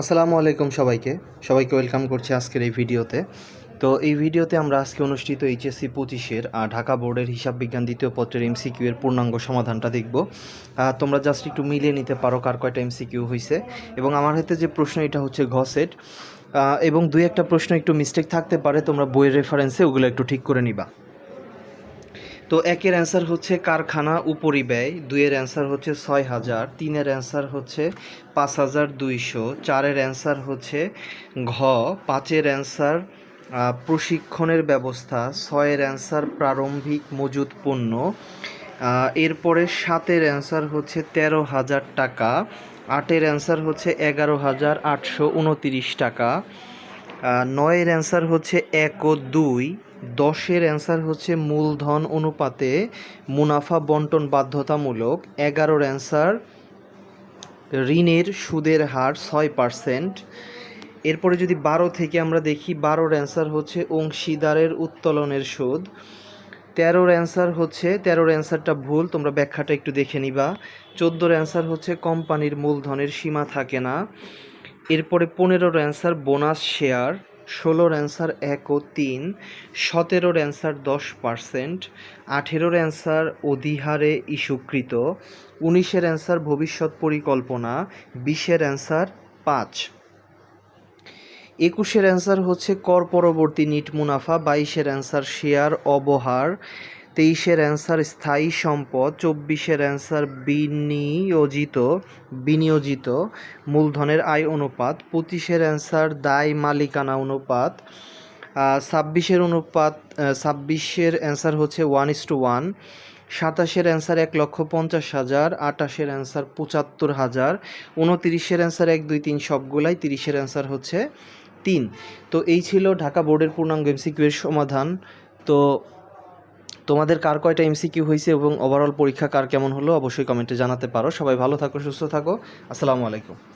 আসসালামু আলাইকুম সবাইকে। সবাইকে ওয়েলকাম করছি আজকের এই ভিডিওতে। তো এই ভিডিওতে আমরা আজকে অনুষ্ঠিত এইচএসসি পঁচিশের ঢাকা বোর্ডের হিসাব বিজ্ঞান দ্বিতীয় পত্রের এমসিকিউ এর পূর্ণাঙ্গ সমাধানটা দেখব। তোমরা জাস্ট একটু মিলিয়ে নিতে পারো কার কয়টা এমসিকিউ হয়েছে এবং আমার হাতে যে প্রশ্ন, এটা হচ্ছে ঘ সেট। এবং দুই একটা প্রশ্ন একটু মিস্টেক থাকতে পারে, তোমরা বইয়ের রেফারেন্সে ওগুলো একটু ঠিক করে নিবা। তো একের অ্যান্সার হচ্ছে কারখানা উপরিব্যয় দুইয়ের অ্যান্সার হচ্ছে ছয় হাজার, তিনের অ্যান্সার হচ্ছে পাঁচ হাজার দুইশো, চারের অ্যান্সার হচ্ছে ঘ, পাঁচের অ্যান্সার প্রশিক্ষণের ব্যবস্থা, ছয়ের অ্যান্সার প্রারম্ভিক মজুদ পণ্য এরপরে সাতের অ্যান্সার হচ্ছে তেরো হাজার টাকা, আটের অ্যান্সার হচ্ছে এগারো হাজার আটশো উনতিরিশ টাকা নয়ের অ্যান্সার হচ্ছে এক ও দুই। দশের অ্যান্সার হচ্ছে মূলধন অনুপাতে মুনাফা বন্টন বাধ্যতামূলক। এগারোর অ্যান্সার, ঋণের সুদের হার ছয় পার্সেন্ট। এরপরে যদি বারো থেকে আমরা দেখি, বারোর অ্যান্সার হচ্ছে অংশীদারের উত্তোলনের সুদ। তেরোর অ্যান্সার হচ্ছে, তেরোর অ্যান্সারটা ভুল, তোমরা ব্যাখ্যাটা একটু দেখে নিবা। চোদ্দোর অ্যান্সার হচ্ছে কোম্পানির মূলধনের সীমা থাকে না। এরপরে পনেরোর অ্যান্সার বোনাস শেয়ার ষোলোর অ্যান্সার এক ও তিন সতেরোর অ্যান্সার দশ পার্সেন্ট আঠেরোর অ্যান্সার অধিহারে ইস্যুকৃত উনিশের অ্যান্সার ভবিষ্যৎ পরিকল্পনা বিশের অ্যান্সার পাঁচ। একুশের অ্যান্সার হচ্ছে কর পরবর্তী নিট মুনাফা বাইশের অ্যান্সার শেয়ার অবহার তেইশের অ্যান্সার স্থায়ী সম্পদ, চব্বিশের অ্যান্সার বিনিয়োজিত বিনিয়োজিত মূলধনের আয় অনুপাত, পঁচিশের অ্যান্সার দায় মালিকানা অনুপাত ছাব্বিশের অনুপাত ছাব্বিশের অ্যান্সার হচ্ছে ওয়ান ইস টু ওয়ান, সাতাশের অ্যান্সার এক লক্ষ পঞ্চাশ হাজার, আটাশের অ্যান্সার পঁচাত্তর হাজার, উনতিরিশের অ্যান্সার এক, দুই, তিন সবগুলাই তিরিশের অ্যান্সার হচ্ছে তিন। তো এই ছিল ঢাকা বোর্ডের পূর্ণাঙ্গ এমসিকিউ এর সমাধান। তো তোমাদের কার কয়টা এমসিকিউ হয়েছে এবং ওভারঅল পরীক্ষা কার কেমন হলো, অবশ্যই কমেন্টে জানাতে পারো। সবাই ভালো থাকো, সুস্থ থাকো। আসসালামু আলাইকুম।